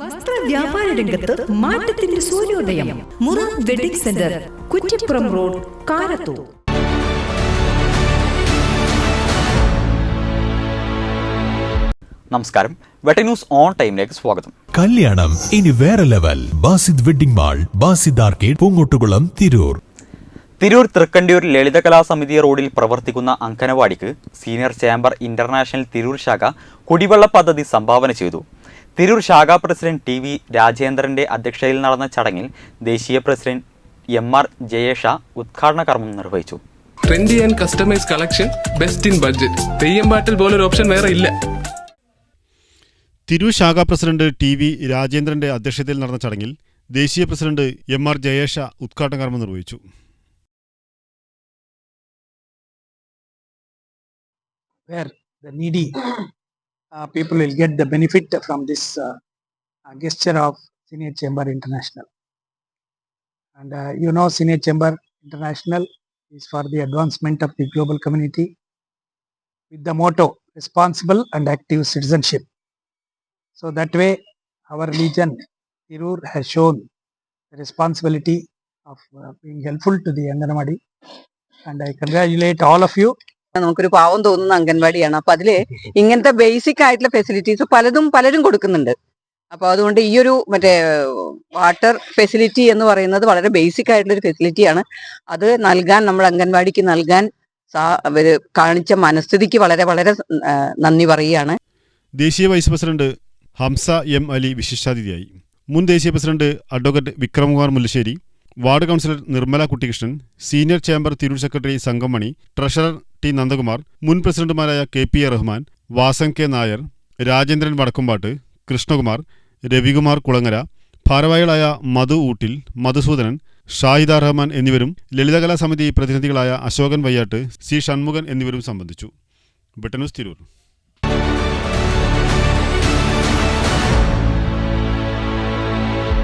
വസ്ത്ര വ്യാപാര രംഗത്ത് മാറ്റത്തിന്റെ സൂര്യോദയം. Mura wedding centre Kuttippuram road Karathur. നമസ്കാരം. വെട്ടി ന്യൂസ് ഓൺ ടൈമിലേക്ക് സ്വാഗതം. കല്യാണം ഇനി വേറെ level. Basid wedding mall Basid arcade Poongottukulam Tirur. Tirur Thrikkandiyur Lalithakala Samithi റോഡിൽ പ്രവർത്തിക്കുന്ന അങ്കനവാടിക്ക് സീനിയർ ചേംബർ ഇന്റർനാഷണൽ തിരൂർ ശാഖ കുടിവെള്ള പദ്ധതി സംഭാവന ചെയ്തു. തിരൂർ ശാഖാ പ്രസിഡന്റ് ടി വി രാജേന്ദ്രന്റെ അധ്യക്ഷതയിൽ നടന്ന ചടങ്ങിൽ ദേശീയ പ്രസിഡന്റ് എം ആർ ജയേഷ ഉദ്ഘാടന കർമ്മം നിർവഹിച്ചു. Trendy and customise collection best in budget Theyyam പാട്ടിൽ പോലൊരു ഓപ്ഷൻ വേറെ ഇല്ല. തിരൂർ ശാഖാ പ്രസിഡന്റ് ടി വി രാജേന്ദ്രന്റെ അധ്യക്ഷതയിൽ നടന്ന ചടങ്ങിൽ ദേശീയ പ്രസിഡന്റ് എം ആർ ജയേഷ ഉദ്ഘാടന കർമ്മം നിർവഹിച്ചു. Where the needy? uh, people will get the benefit from this uh, uh, gesture of Senior Chamber International. And uh, you know, Senior Chamber International is for the advancement of the global community with the motto responsible and active citizenship. So that way, our region, Tirur, has shown the responsibility of uh, being helpful to the Anganwadi. And I congratulate all of you നമുക്കൊരു പാവം തോന്നുന്ന അംഗൻവാടിയാണ്. അപ്പൊ അതിൽ ഇങ്ങനത്തെ basic ആയിട്ടുള്ള facilities പലതും പലരും കൊടുക്കുന്നുണ്ട്. അപ്പൊ അതുകൊണ്ട് ഈ ഒരു മറ്റേ വാട്ടർ ഫെസിലിറ്റി എന്ന് പറയുന്നത് വളരെ ബേസിക് ആയിട്ടുള്ള ഒരു ഫെസിലിറ്റിയാണ് അത് നൽകാൻ നമ്മൾ അംഗൻവാടിക്ക് നൽകാൻ കാണിച്ച മനസ്ഥിതിക്ക് വളരെ വളരെ നന്ദി പറയുകയാണ്. ദേശീയ vice president Hamsa M Ali വിശിഷ്ടാതിഥിയായി. മുൻ ദേശീയ president advocate Vikramkumar Mullassery ward councillor Nirmala Kuttikrishnan senior chamber Tirur secretary Sangamani treasurer T Nandakumar മുൻ പ്രസിഡന്റുമാരായ K P A Rahman Vasan K Nair Rajendran Vadakkumpattu Krishnakumar Ravikumar Kulangara ഭാരവാഹികളായ മധു ഊട്ടിൽ മധുസൂദനൻ ഷാഹിദ റഹ്മാൻ എന്നിവരും ലളിതകലാ സമിതി പ്രതിനിധികളായ Ashokan Vayyattu C Shanmukhan എന്നിവരും സംബന്ധിച്ചു. ബ്രിട്ടനൂസ് തിരൂർ.